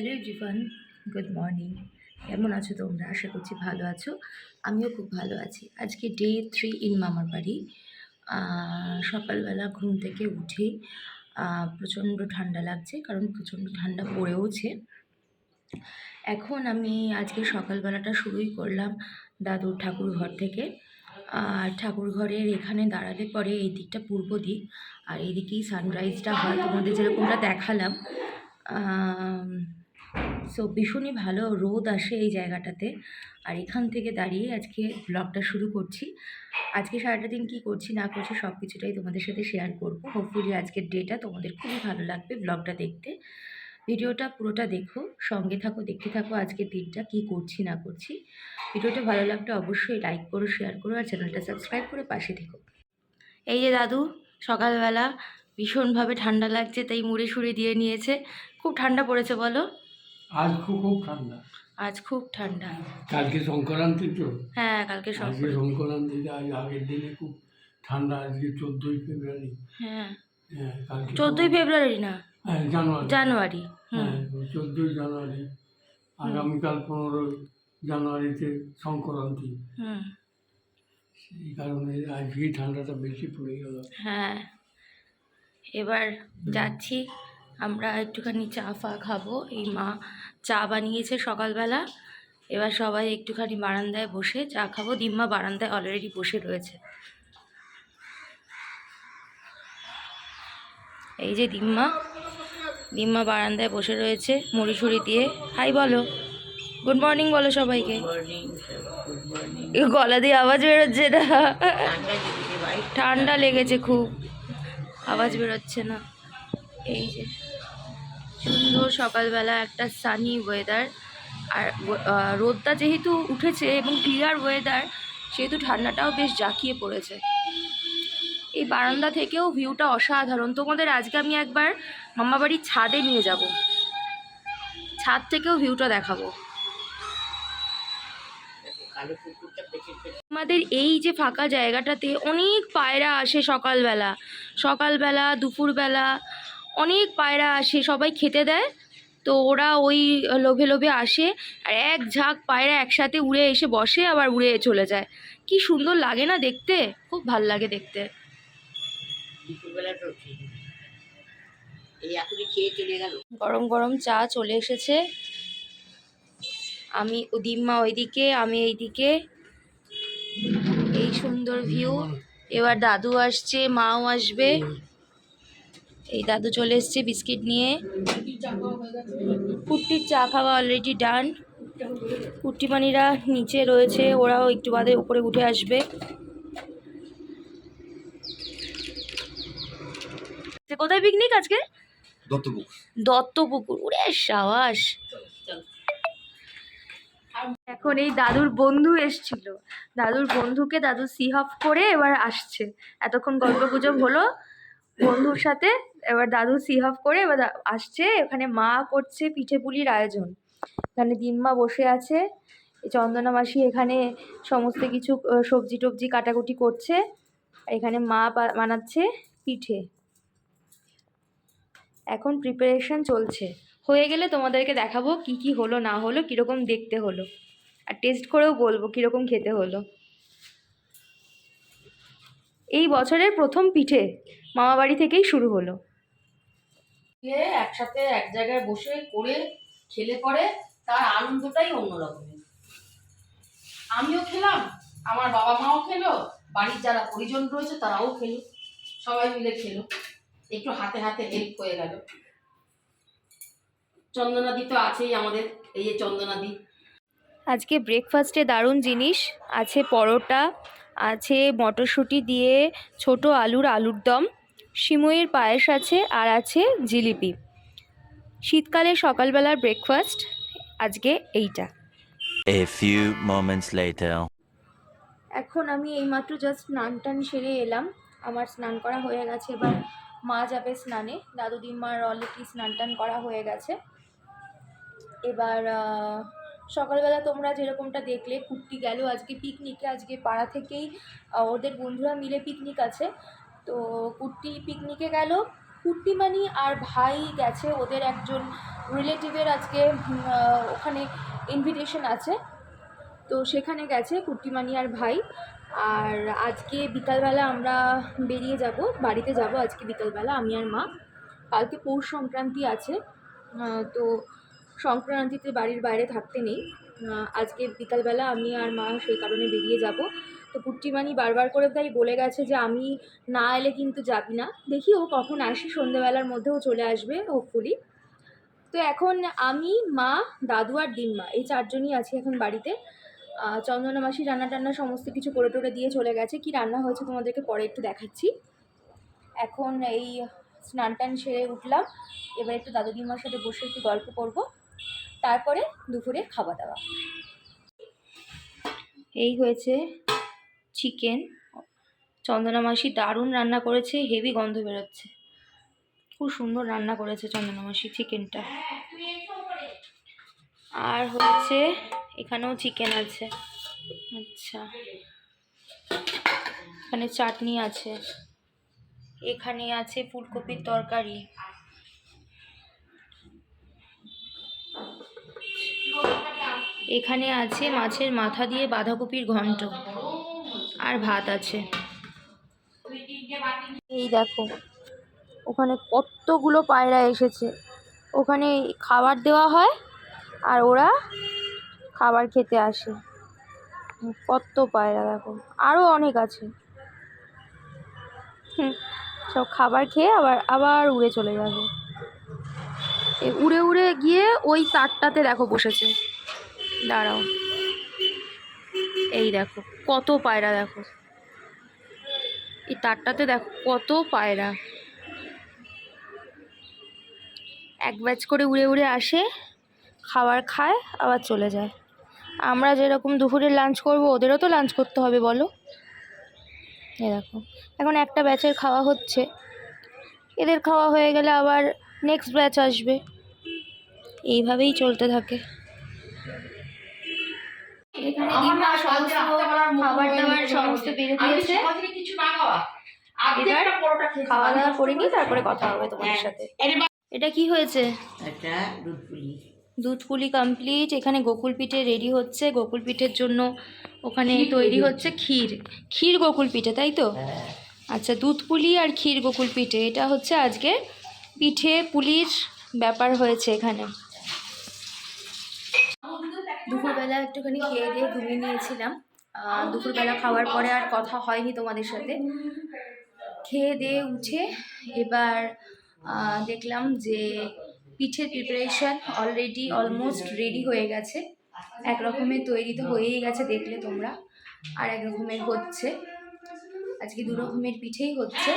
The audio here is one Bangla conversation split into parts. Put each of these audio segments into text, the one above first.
Hello everyone, good morning. কেমন আছো তোমরা? আশা করছি ভালো আছো। আমিও খুব ভালো আছি। আজকে ডে থ্রি ইন মামার বাড়ি। সকালবেলা ঘুম থেকে উঠে প্রচণ্ড ঠান্ডা লাগছে, কারণ প্রচণ্ড ঠান্ডা পড়েওছে। এখন আমি আজকে সকালবেলাটা শুরুই করলাম দাদুর ঠাকুর ঘর থেকে। আর ঠাকুর ঘরের এখানে দাঁড়ালে পরে এই দিকটা পূর্ব দিক, আর এইদিকেই সানরাইজটা হয়। তোমাদের যেরকমটা দেখালাম সো ভীষণই ভালো রোদ আসে এই জায়গাটাতে। আর এখান থেকে দাঁড়িয়ে আজকে ব্লগটা শুরু করছি। আজকে সারাটা দিন কী করছি, না করছি সব কিছুটাই তোমাদের সাথে শেয়ার করব। হোপফুলি আজকের ডেটা তোমাদের খুবই ভালো লাগবে ব্লগটা দেখতে। ভিডিওটা পুরোটা দেখো, সঙ্গে থাকো, দেখতে থাকো আজকের দিনটা, কী করছি, না করছি। ভিডিওটা ভালো লাগলে অবশ্যই লাইক করো শেয়ার করো, আর চ্যানেলটা সাবস্ক্রাইব করে পাশে থেকো। এই যে দাদু, সকালবেলা ভীষণভাবে ঠান্ডা লাগছে, তাই মুড়ি সুড়ি দিয়ে নিয়েছে। খুব ঠান্ডা পড়েছে, বলো। আজ খুব খুব ঠান্ডা। আজ খুব ঠান্ডা। কালকে সংক্রান্তি তো। হ্যাঁ কালকে আজকে সংক্রান্তিতে আজ আগের দিনে খুব ঠান্ডা আজকে চোদ্দোই ফেব্রুয়ারি। হ্যাঁ। হ্যাঁ কালকে চোদ্দোই ফেব্রুয়ারি না? হ্যাঁ জানুয়ারি। জানুয়ারি হ্যাঁ চোদ্দোই জানুয়ারি। আগামীকাল পনেরোই জানুয়ারিতে সংক্রান্তি। হুম। সেই কারণে আজকে ঠান্ডাটা বেশি পড়ে গেল। হ্যাঁ। এবার যাচ্ছি। আমরা একটুখানি চা ফা খাব। এই মা চা বানিয়েছে সকালবেলা। এবার সবাই একটুখানি বারান্দায় বসে চা খাব। দিম্মা বারান্দায় অলরেডি বসে রয়েছে। এই যে দিম্মা। দিম্মা বারান্দায় বসে রয়েছে মুড়ি দিয়ে। হাই বলো। গুড মর্নিং বলো সবাইকে। গলা দিয়ে আওয়াজ বেরোচ্ছে না। ঠান্ডা লেগেছে খুব। আওয়াজ বেরোচ্ছে না। এই যে। সুন্দর সকালবেলা একটা সানি ওয়েদার আর রোদটা যেহেতু উঠেছে এবং ক্লিয়ার ওয়েদার সেহেতু ঠান্ডাটাও বেশ জাঁকিয়ে পড়েছে। এই বারান্দা থেকেও ভিউটা অসাধারণ। তোমাদের আজকে আমি একবার মামাবাড়ির ছাদে নিয়ে যাব। ছাদ থেকেও ভিউটা দেখাবো। আমাদের এই যে ফাঁকা জায়গাটাতে অনেক পায়রা আসে সকালবেলা। সকালবেলা, দুপুরবেলা অনেক পায়রা আসে সবাই খেতে দেয়। তো ওরা ওই লোভে লোভে আসে আর এক ঝাঁক পায়রা একসাথে উড়ে এসে বসে আবার উড়ে চলে যায়। কি সুন্দর লাগে না দেখতে? খুব ভালো লাগে দেখতে। গরম গরম চা চলে এসেছে। আমি ও দিম্মা ওইদিকে আমি এইদিকে। এই সুন্দর ভিউ এবার দাদু আসছে মাও আসবে। এই দাদু চলে এসছে বিস্কিট নিয়ে। কুট্টির চা খাওয়া অলরেডি ডান কুট্টিমানিরা নিচে রয়েছে ওরাও একটু বাদে উপরে উঠে আসবে। কোথায় পিকনিক আজকে? দত্তপুকুর। ওরে সাবাস। এখন এই দাদুর বন্ধু এসছিল। দাদুর বন্ধুকে দাদু সি অফ করে এবার আসছে। এতক্ষণ গল্প গুজব হলো। বন্ধুর সাথে, এবার দাদু সি অফ করে এবার আসছে, এখানে মা করছে পিঠে পুলির আয়োজন। এখানে দিনমা বসে আছে চন্দনা মাসি এখানে সমস্ত কিছু সবজি টবজি কাটাকুটি করছে, এখানে মা বানাচ্ছে পিঠে। এখন প্রিপারেশন চলছে। হয়ে গেলে তোমাদেরকে দেখাবো কি কি হলো, না হলো, কীরকম দেখতে হলো। আর টেস্ট করেও বলব কীরকম খেতে হলো। এই বছরের প্রথম পিঠে মামাবাড়ি থেকেই শুরু হলো। একসাথে এক জায়গায় বসে করে খেলে পরে তার আনন্দটাই অন্যরকমের আমিও খেলাম আমার বাবা মাও খেলো বাড়ির যারা পরিজন রয়েছে তারাও খেলো সবাই মিলে খেলো। একটু হাতে হাতে হেল্প হয়ে গেল। চন্দনাদি তো আছেই আমাদের এই যে চন্দনাদি। আজকে ব্রেকফাস্টে দারুণ জিনিস আছে পরোটা আছে মটরশুঁটি দিয়ে ছোট আলুর আলুর দম। সিমইয়ের পায়েস আছে আর আছে জিলিপি। শীতকালে সকালবেলার ব্রেকফাস্ট আজকে এইটা। A few moments later. এখন আমি এইমাত্র জাস্ট স্নান টান সেরে এলাম। আমার স্নান করা হয়ে গেছে এবার মা যাবে স্নানে। দাদু দিম্মার অলরেডি স্নান টান করা হয়ে গেছে। এবার সকালবেলা তোমরা যেরকমটা দেখলে কুর্তি গেল আজকে পিকনিকে আজকে পাড়া থেকেই ওদের বন্ধুরা মিলে পিকনিক আছে। তো কুর্তি পিকনিকে গেল। কুট্টিমানি আর ভাই গেছে, ওদের একজন রিলেটিভের আজকে ওখানে ইনভিটেশন আছে। তো সেখানে গেছে কুট্টিমানি আর ভাই। আর আজকে বিকালবেলা আমরা বেরিয়ে যাব, বাড়িতে যাব আজকে বিকালবেলা, আমি আর মা। কালকে পৌষ সংক্রান্তি আছে তো সংক্রান্তিতে বাড়ির বাইরে থাকতে নেই। আজকে বিকালবেলা আমি আর মা সেই কারণে বেরিয়ে যাব। তো কুট্টিমানি বারবার করে তাই বলে গেছে যে আমি না এলে কিন্তু যাবি না। দেখি ও কখন আসি সন্ধ্যেবেলার মধ্যেও চলে আসবে হোপফুলি তো এখন আমি, মা, দাদু আর ডিম্মা, এই চারজনই আছি এখন বাড়িতে। চন্দনা মাসি রান্না টান্না সমস্ত কিছু করে টোরে দিয়ে চলে গেছে। কি রান্না হয়েছে তোমাদেরকে পরে একটু দেখাচ্ছি। এখন এই স্নান টান সেরে উঠলাম। এবার একটু দাদু দিম্মার সাথে বসে একটু গল্প করব। তারপরে দুপুরে খাওয়া দাওয়া এই হয়েছে চিকেন চন্দনা মাসি দারুণ রান্না করেছে হেভি গন্ধ বেরোচ্ছে। খুব সুন্দর রান্না করেছে চন্দনা মাসি চিকেনটা আর হচ্ছে এখানেও চিকেন আছে। আচ্ছা। এখানে চাটনি আছে। এখানে আছে ফুলকপির তরকারি। এখানে আছে মাছের মাথা দিয়ে বাঁধাকপির ঘন্ট। আর ভাত আছে। এই দেখো, ওখানে কতগুলো পায়রা এসেছে। ওখানে খাবার দেওয়া হয় আর ওরা খাবার খেতে আসে। কত পায়রা দেখো আরও অনেক আছে। সব খাবার খেয়ে আবার আবার উড়ে চলে যাবে। উড়ে উড়ে গিয়ে ওই তারটাতে দেখো বসেছে। দাঁড়াও। এই দেখো, কত পায়রা দেখো। এই তারটাতে দেখো, কত পায়রা। এক ব্যাচ করে উড়ে উড়ে আসে, খাবার খায়, আবার চলে যায়। আমরা যেরকম দুপুরে লাঞ্চ করব, ওদেরও তো লাঞ্চ করতে হবে, বলো। এ দেখো, এখন একটা ব্যাচের খাওয়া হচ্ছে। এদের খাওয়া হয়ে গেলে আবার নেক্সট ব্যাচ আসবে। এইভাবেই চলতে থাকে। এখানে দিম্মা সমস্ত খাবার দাবার সমস্ত বেড়ে দিয়েছে। কিছু না খাওয়া এবার দাওয়া করে নিই তারপরে কথা হবে তোমাদের সাথে। এটা কি হয়েছে? একটা দুধ পুলি। দুধ পুলি কমপ্লিট এখানে গোকুল পিঠে রেডি হচ্ছে। গোকুল পিঠের জন্য ওখানে তৈরি হচ্ছে ক্ষীর। ক্ষীর গোকুল পিঠে তাই তো? আচ্ছা দুধ পুলি আর ক্ষীর গোকুল পিঠে। এটা হচ্ছে আজকে পিঠে পুলির ব্যাপার হয়েছে এখানে। দুপুরবেলা একটুখানি খেয়ে দিয়ে ঘুমিয়ে নিয়েছিলাম। দুপুরবেলা খাওয়ার পরে আর কথা হয়নি তোমাদের সাথে। খেয়ে দিয়ে উঠে এবার দেখলাম যে পিঠের প্রিপারেশন অলরেডি অলমোস্ট রেডি হয়ে গেছে। এক রকমের তৈরি তো হয়েই গেছে দেখলে তোমরা, আর এক রকমের হচ্ছে। আজকে দু রকমের পিঠেই হচ্ছে।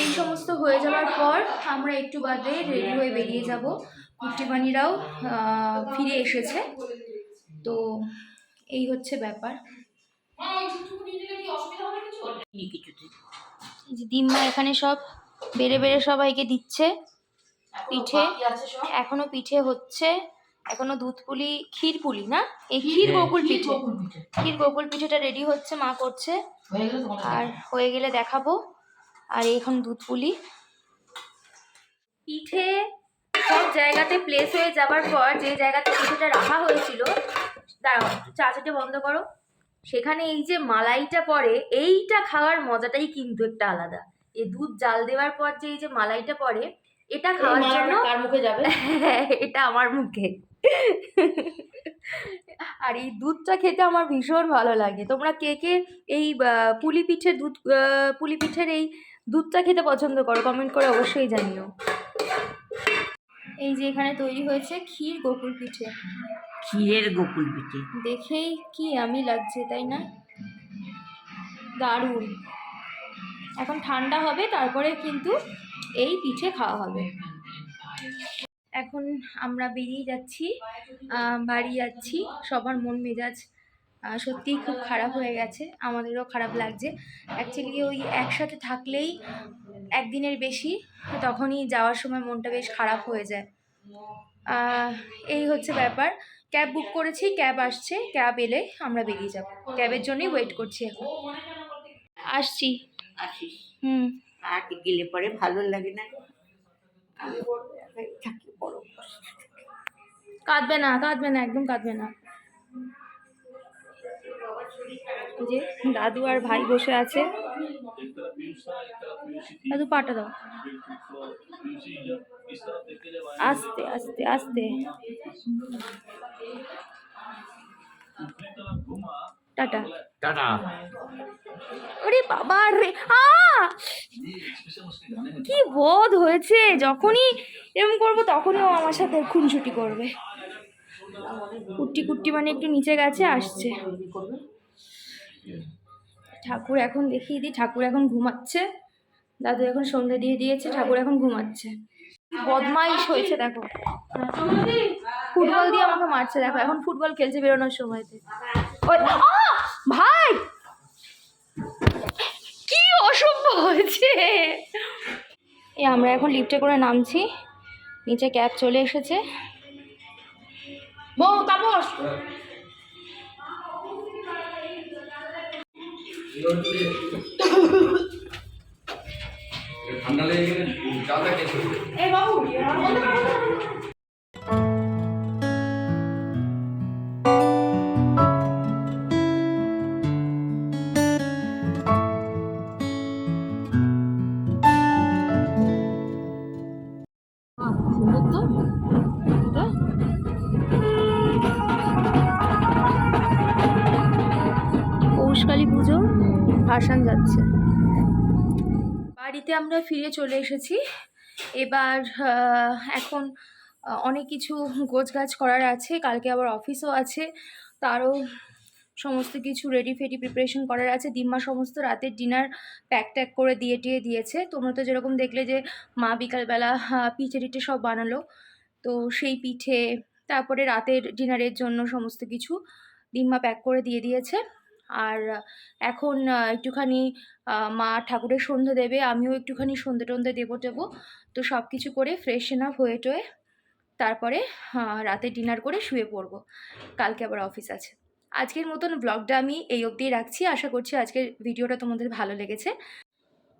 এই সমস্ত হয়ে যাওয়ার পর আমরা একটু বাদে রেডি হয়ে বেরিয়ে যাব। কুট্টিমানিরাও ফিরে এসেছে। তো এই হচ্ছে ব্যাপার। দিম্মা এখানে সব বেড়ে বেড়ে সবাইকে দিচ্ছে। পিঠে? এখনও পিঠে হচ্ছে। এখনও দুধ পুলি ক্ষীর পুলি না? এই ক্ষীর গোকুল পিঠে। ক্ষীর গোকুল পিঠেটা রেডি হচ্ছে মা করছে। আর হয়ে গেলে দেখাবো। আর এই এখন দুধ পুলি পিঠে সব জায়গাতে প্লেস হয়ে যাবার পর যে জায়গাতে কিছুটা রাখা হয়েছিল দাঁড়াও চা চাটে বন্ধ করো। সেখানে এই যে মালাইটা পরে এইটা খাওয়ার মজাটাই কিন্তু একটা আলাদা। এই দুধ জাল দেওয়ার পর যে এই যে মালাইটা পরে এটা খাওয়ার জন্য কার মুখে যাবে? এটা আমার মুখে। আর এই দুধটা খেতে আমার ভীষণ ভালো লাগে। তোমরা কে কে এই পুলি পিঠে দুধ পুলি পিঠের এই দুধটা খেতে পছন্দ করো কমেন্ট করে অবশ্যই জানিও। এই যে এখানে তৈরি হয়েছে ক্ষীর গোকুল পিঠে। ক্ষীরের গোকুল পিঠে। দেখেই কি আমি লাগছে তাই না? দারুণ। এখন ঠান্ডা হবে তারপরে কিন্তু এই পিঠে খাওয়া হবে। এখন আমরা বেরিয়ে যাচ্ছি বাড়ি যাচ্ছি সবার মন মেজাজ সত্যিই খুব খারাপ হয়ে গেছে। আমাদেরও খারাপ লাগছে। অ্যাকচুয়ালি ওই একসাথে থাকলেই একদিনের বেশি তখনই যাওয়ার সময় মনটা বেশ খারাপ হয়ে যায়। এই হচ্ছে ব্যাপার। ক্যাব বুক করেছি ক্যাব আসছে ক্যাব এলে আমরা বেরিয়ে যাব। ক্যাবের জন্যই ওয়েট করছি এখন। আসছি। হুম। আর গেলে পরে ভালো লাগে না। কাঁদবে না কাঁদবে না একদম কাঁদবে না। যে দাদু আর ভাই বসে আছে। দাদু পাটা দাও। আস্তে আস্তে আস্তে। টাটা। টাটা। ওরে বাবা রে আ! কি বোধ হয়েছে যখনই এরকম করব তখনই ও আমার সাথে খুনছুটি করবে। কুট্টি কুট্টি মানে একটু নিচে গেছে আসছে। ঠাকুর এখন দেখিয়ে দিই ঠাকুর এখন ঘুমাচ্ছে। দাদু এখন সন্ধে দিয়ে দিয়েছে ঠাকুর এখন ঘুমাচ্ছে। বদমাইশ হয়েছে দেখো। ফুটবল দিয়ে আমাকে মারছে দেখো এখন ফুটবল খেলছে বেরোনোর সময়তে। ওই ভাই! কি অসভ্য হয়েছে! এই আমরা এখন লিফটে করে নামছি। নিচে ক্যাব চলে এসেছে। বউ তাপস! ঠান্ডা লেগে গেলে চাটা খেতে বাড়িতে আমরা ফিরে চলে এসেছি। এবার এখন অনেক কিছু গোছগাছ করার আছে, কালকে আবার অফিসও আছে, তারও সমস্ত কিছু রেডি ফেডি প্রিপারেশন করার আছে। দিম্মা সমস্ত রাতের ডিনার প্যাক ট্যাক করে দিয়ে টিয়ে দিয়েছে। তোমরা তো যেরকম দেখলে যে, মা বিকালবেলা পিঠে টিঠে সব বানালো। তো সেই পিঠে, তারপরে রাতের ডিনারের জন্য সমস্ত কিছু দিম্মা প্যাক করে দিয়ে দিয়েছে। আর এখন একটুখানি মা ঠাকুরের সন্ধে দেবে, আমিও একটুখানি সন্ধে টন্ধে দেবো টেবো। তো সব কিছু করে ফ্রেশ এনাফ হয়ে টয়ে তারপরে রাতে ডিনার করে শুয়ে পড়ব। কালকে আবার অফিস আছে। আজকের মতন ব্লগটা আমি এই অবধি রাখছি। আশা করছি আজকের ভিডিওটা তোমাদের ভালো লেগেছে।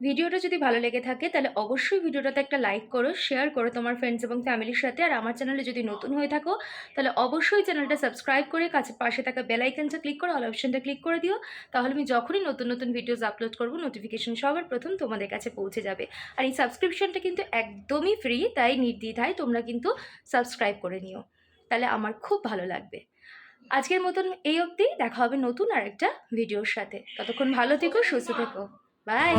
ভিডিওটা যদি ভালো লেগে থাকে, তাহলে অবশ্যই ভিডিওটাতে একটা লাইক করো শেয়ার করো তোমার ফ্রেন্ডস এবং ফ্যামিলির সাথে। আর আমার চ্যানেলে যদি নতুন হয়ে থাকো, তাহলে অবশ্যই চ্যানেলটা সাবস্ক্রাইব করে কাছে পাশে থাকা বেল আইকনটা ক্লিক করে অল অপশনটা ক্লিক করে দিও। তাহলে আমি যখনই নতুন নতুন ভিডিওস আপলোড করব নোটিফিকেশন সবার প্রথম তোমাদের কাছে পৌঁছে যাবে। আর এই সাবস্ক্রিপশনটা কিন্তু একদমই ফ্রি তাই নির্দ্বিধায় তোমরা কিন্তু সাবস্ক্রাইব করে নিও। তাহলে আমার খুব ভালো লাগবে। আজকের মতন এই অবধি, দেখা হবে নতুন আর একটা ভিডিওর সাথে। ততক্ষণ ভালো থেকো, সুস্থ থেকো। বাই